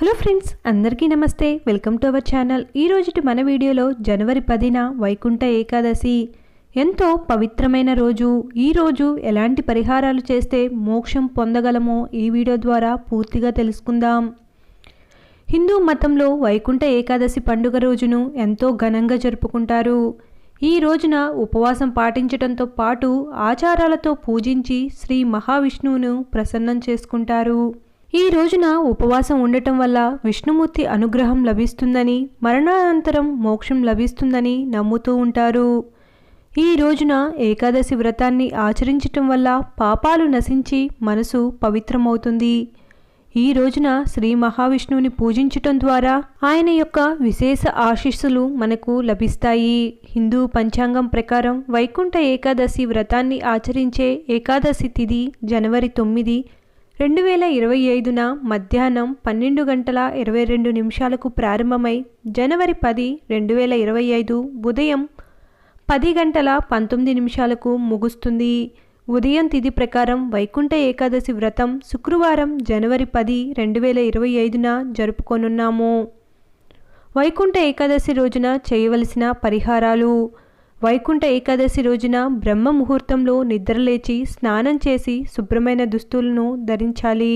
Hello friends అందరికీ నమస్తే. Welcome to our channel. ఈ రోజుటి మన వీడియోలో జనవరి పదిన వైకుంఠ ఏకాదశి. ఎంతో పవిత్రమైన రోజు. ఈ రోజు ఎలాంటి పరిహారాలు చేస్తే మోక్షం పొందగలమో ఈ వీడియో ద్వారా పూర్తిగా తెలుసుకుందాం. హిందూ మతంలో వైకుంఠ ఏకాదశి పండుగ రోజును ఎంతో ఘనంగా జరుపుకుంటారు. ఈ రోజున ఉపవాసం పాటించడంతో పాటు ఆచారాలతో పూజించి శ్రీ మహావిష్ణువును ప్రసన్నం చేసుకుంటారు. ఈ రోజున ఉపవాసం ఉండటం వల్ల విష్ణుమూర్తి అనుగ్రహం లభిస్తుందని మరణానంతరం మోక్షం లభిస్తుందని నమ్ముతూ ఉంటారు. ఈ రోజున ఏకాదశి వ్రతాన్ని ఆచరించటం వల్ల పాపాలు నశించి మనసు పవిత్రమవుతుంది. ఈ రోజున శ్రీ మహావిష్ణువుని పూజించటం ద్వారా ఆయన యొక్క విశేష ఆశీస్సులు మనకు లభిస్తాయి. హిందూ పంచాంగం ప్రకారం వైకుంఠ ఏకాదశి వ్రతాన్ని ఆచరించే ఏకాదశి తిథి జనవరి తొమ్మిది రెండు వేల ఇరవై ఐదున మధ్యాహ్నం పన్నెండు గంటల ఇరవై రెండు నిమిషాలకు ప్రారంభమై జనవరి పది రెండు వేల ఇరవై ఐదు ఉదయం పది గంటల పంతొమ్మిది నిమిషాలకు ముగుస్తుంది. ఉదయం తిథి ప్రకారం వైకుంఠ ఏకాదశి వ్రతం శుక్రవారం జనవరి పది రెండు వేల ఇరవై ఐదున జరుపుకొనున్నాము. వైకుంఠ ఏకాదశి రోజున చేయవలసిన పరిహారాలు వైకుంఠ ఏకాదశి రోజున బ్రహ్మ ముహూర్తంలో నిద్రలేచి స్నానం చేసి శుభ్రమైన దుస్తులను ధరించాలి.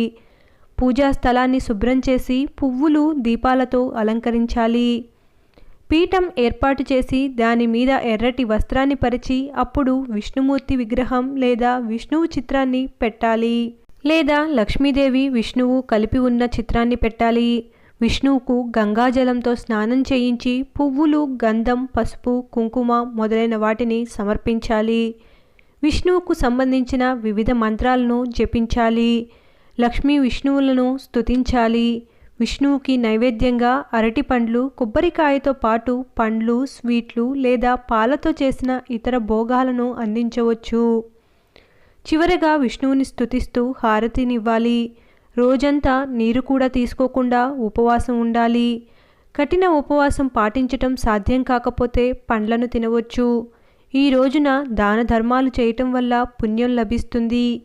పూజా స్థలాన్ని శుభ్రం చేసి పువ్వులు దీపాలతో అలంకరించాలి. పీఠం ఏర్పాటు చేసి దాని మీద ఎర్రటి వస్త్రాన్ని పరిచి అప్పుడు విష్ణుమూర్తి విగ్రహం లేదా విష్ణువు చిత్రాన్ని పెట్టాలి. లేదా లక్ష్మీదేవి విష్ణువు కలిపి ఉన్న చిత్రాన్ని పెట్టాలి. విష్ణువుకు గంగాజలంతో స్నానం చేయించి పువ్వులు గంధం పసుపు కుంకుమ మొదలైన వాటిని సమర్పించాలి. విష్ణువుకు సంబంధించిన వివిధ మంత్రాలను జపించాలి. లక్ష్మీ విష్ణువులను స్తుతించాలి. విష్ణువుకి నైవేద్యంగా అరటి పండ్లు కొబ్బరికాయతో పాటు పండ్లు స్వీట్లు లేదా పాలతో చేసిన ఇతర భోగాలను అందించవచ్చు. చివరగా విష్ణువుని స్థుతిస్తూ హారతినివ్వాలి. రోజంతా నీరు కూడా తీసుకోకుండా ఉపవాసం ఉండాలి. కఠిన ఉపవాసం పాటించటం సాధ్యం కాకపోతే పండ్లను తినవచ్చు. ఈ రోజున దాన ధర్మాలు చేయటం వల్ల పుణ్యం లభిస్తుంది.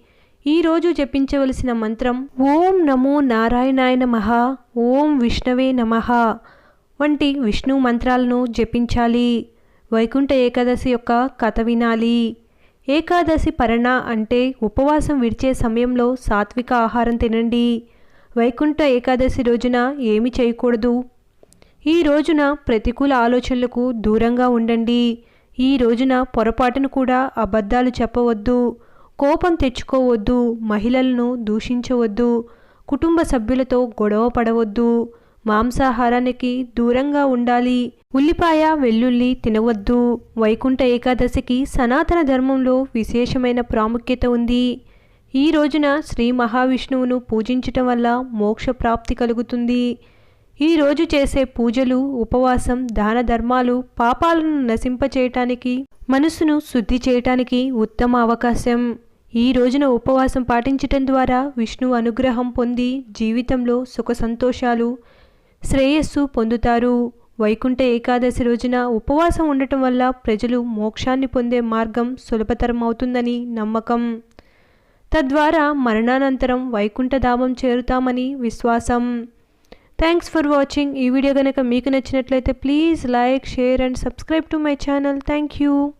ఈ రోజు జపించవలసిన మంత్రం ఓం నమో నారాయణాయ నమః ఓం విష్ణవే నమః వంటి విష్ణు మంత్రాలను జపించాలి. వైకుంఠ ఏకాదశి యొక్క కథ వినాలి. ఏకాదశి పరణ అంటే ఉపవాసం విడిచే సమయంలో సాత్విక ఆహారం తినండి. వైకుంఠ ఏకాదశి రోజున ఏమి చేయకూడదు? ఈ రోజున ప్రతికూల ఆలోచనలకు దూరంగా ఉండండి. ఈ రోజున పొరపాటును కూడా అబద్ధాలు చెప్పవద్దు. కోపం తెచ్చుకోవద్దు. మహిళలను దూషించవద్దు. కుటుంబ సభ్యులతో గొడవ పడవద్దు. మాంసాహారానికి దూరంగా ఉండాలి. ఉల్లిపాయ వెల్లుల్లి తినవద్దు. వైకుంఠ ఏకాదశికి సనాతన ధర్మంలో విశేషమైన ప్రాముఖ్యత ఉంది. ఈ రోజున శ్రీ మహావిష్ణువును పూజించటం వల్ల మోక్ష ప్రాప్తి కలుగుతుంది. ఈ రోజు చేసే పూజలు ఉపవాసం దాన ధర్మాలు పాపాలను నశింపచేయటానికి మనసును శుద్ధి చేయటానికి ఉత్తమ అవకాశం. ఈ రోజున ఉపవాసం పాటించటం ద్వారా విష్ణు అనుగ్రహం పొంది జీవితంలో సుఖ సంతోషాలు శ్రేయస్సు పొందుతారు. వైకుంఠ ఏకాదశి రోజున ఉపవాసం ఉండటం వల్ల ప్రజలు మోక్షాన్ని పొందే మార్గం సులభతరం అవుతుందని నమ్మకం. తద్వారా మరణానంతరం వైకుంఠధామం చేరుతామని విశ్వాసం. Thanks for watching. ఈ వీడియో కనుక మీకు నచ్చినట్లయితే please like share and subscribe to my channel. Thank you.